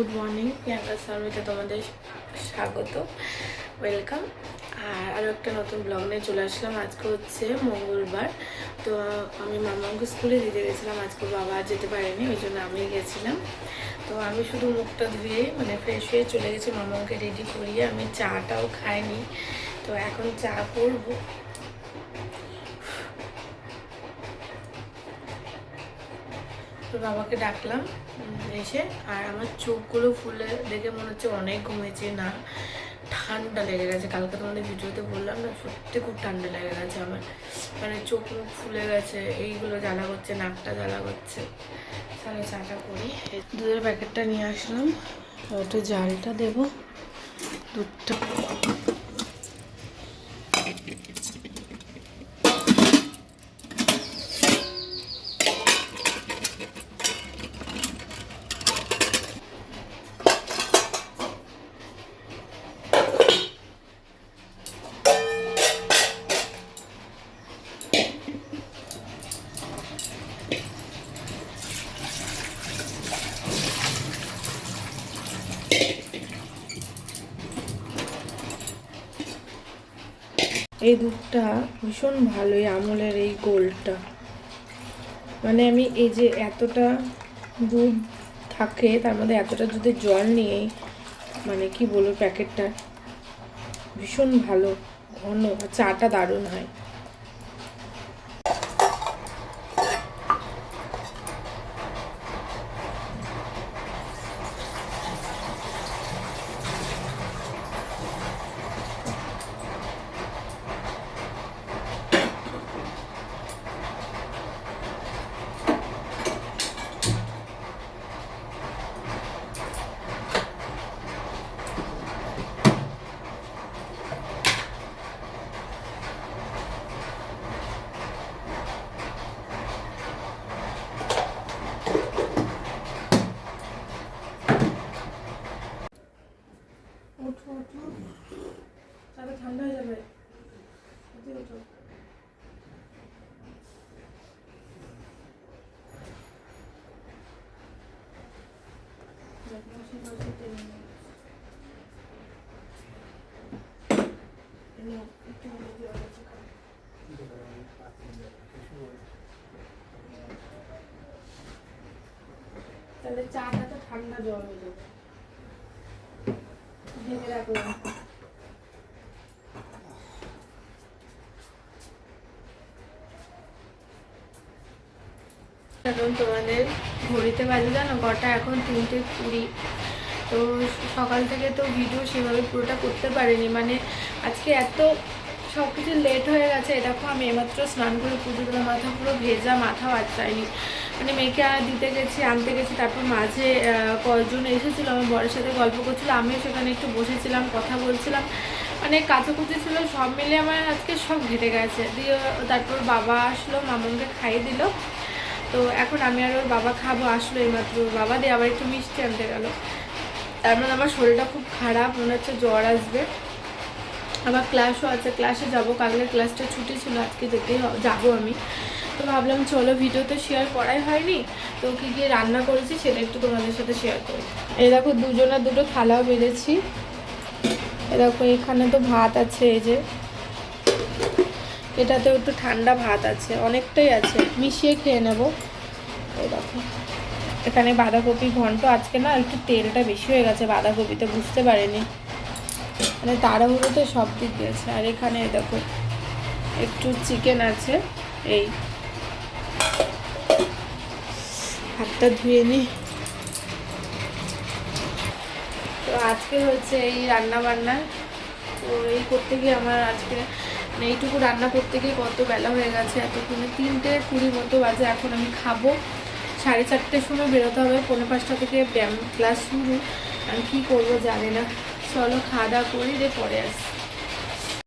Good morning Priyanka শর্মিতে তোমাদের স্বাগত, welcome. আর আরও একটা নতুন ব্লগ নিয়ে চলে আসলাম, আজকে হচ্ছে মঙ্গলবার। তো আমি মামাকে স্কুলে দিতে গেছিলাম, আজকে বাবা আর যেতে পারেনি, ওই জন্য আমি গেছিলাম। তো আমি শুধু মুখটা ধুয়ে মানে ফ্রেশ হয়ে চলে গেছি মামাকে রেডি করিয়ে আমি চাটাও খাইনি। তো এখন চা করব। তো বাবাকে ডাকলাম এসে। আর আমার চোখগুলো ফুলে দেখে মনে হচ্ছে অনেক ঘুমিয়েছে। না, ঠান্ডা লেগে গেছে। কালকে তোমাদের ভিডিওতে বললাম না, সত্যি খুব ঠান্ডা লেগে গেছে আমার। মানে চোখ মুখ ফুলে গেছে, এইগুলো জ্বালা করছে, নাকটা জ্বালা করছে। তাহলে চাটা করি। দুধের প্যাকেটটা নিয়ে আসলাম। একটু জালটা দেবো। দুধটা এই দুধটা ভীষণ ভালো, এই আমলের এই গোলটা। মানে আমি এই যে এতটা দুধ থাকে, তার মধ্যে এতটা দুধের জল নিয়ে মানে কি বলব প্যাকেটটা, ভীষণ ভালো, ঘন চাটা দারুণ হয়। একটুখানি জল আছে, খাও। তাহলে চাটা তো ঠান্ডা জল হয়ে যাবে। এখন তোমাদের ঘড়িতে বাজে জানো? কটা? এখন তিনটে কুড়ি। তো সকাল থেকে তো ভিডিও সেভাবে পুরোটা করতে পারিনি। মানে আজকে এত সব কিছু লেট হয়ে গেছে। দেখো আমি এমাত্র স্নান করে পুজো দিলাম। মাথা পুরো ভেজা মাথাও আটকায়নি মানে মেয়েকে দিতে গেছি, আনতে গেছি, তারপর মাঝে কয়েকজন এসেছিল, আমার বরের সাথে গল্প করছিল, আমিও সেখানে একটু বসেছিলাম, কথা বলছিলাম মানে কাছাকুচি ছিল, সব মিলে আমার আজকে সব ঘেটে গেছে। দিয়ে তারপর বাবা আসলো, মামনকে খাইয়ে দিল। তো এখন আমি আর ওর বাবা খাব, আসলো এইমাত্র। বাবা দিয়ে আবার একটু মিষ্টি আনতে গেল। তার মানে আমার শরীরটা খুব খারাপ, মনে হচ্ছে জ্বর আসবে। আবার ক্লাসও আছে ক্লাসে যাব কালকে ক্লাসটা ছুটি ছিল, আজকে যেতেই যাব আমি। তো ভাবলাম, চলো ভিডিও তো শেয়ার করাই হয়নি। তো কী কী রান্না করেছি সেটা একটু তোমাদের সাথে শেয়ার করি। এ দেখো দুজনের দুটো থালাও বেড়েছি এ দেখো, এখানে তো ভাত আছে, এই যে। এটাতেও একটু ঠান্ডা ভাত আছে, অনেকটাই আছে। মিশিয়ে খেয়ে নেব। এই দেখো, এখানে বাঁধাকপি ঘন্ট। আজকে না একটু তেলটা বেশি হয়ে গেছে বাঁধাকপিতে বুঝতে পারিনি। মানে তাড়াহুড়োতে সব দিক দিয়েছে আর এখানে দেখো, একটু চিকেন আছে, এই হাতটা ধুয়ে নিই তো আজকে হচ্ছে এই রান্না বান্না তো এই করতে গিয়ে আমার আজকে মানে এইটুকু রান্না করতে গিয়ে কত বেলা হয়ে গেছে, এতক্ষণে তিনটে কুড়ি মতো বাজে, এখন আমি খাব। সাড়ে চারটের সময় বেরোতে হবে পনেরো পাঁচটা থেকে ব্যায়াম ক্লাস শুরু। আমি কী করব জানি না। চলো খাওয়া দাওয়া করি, দিয়ে পরে আসি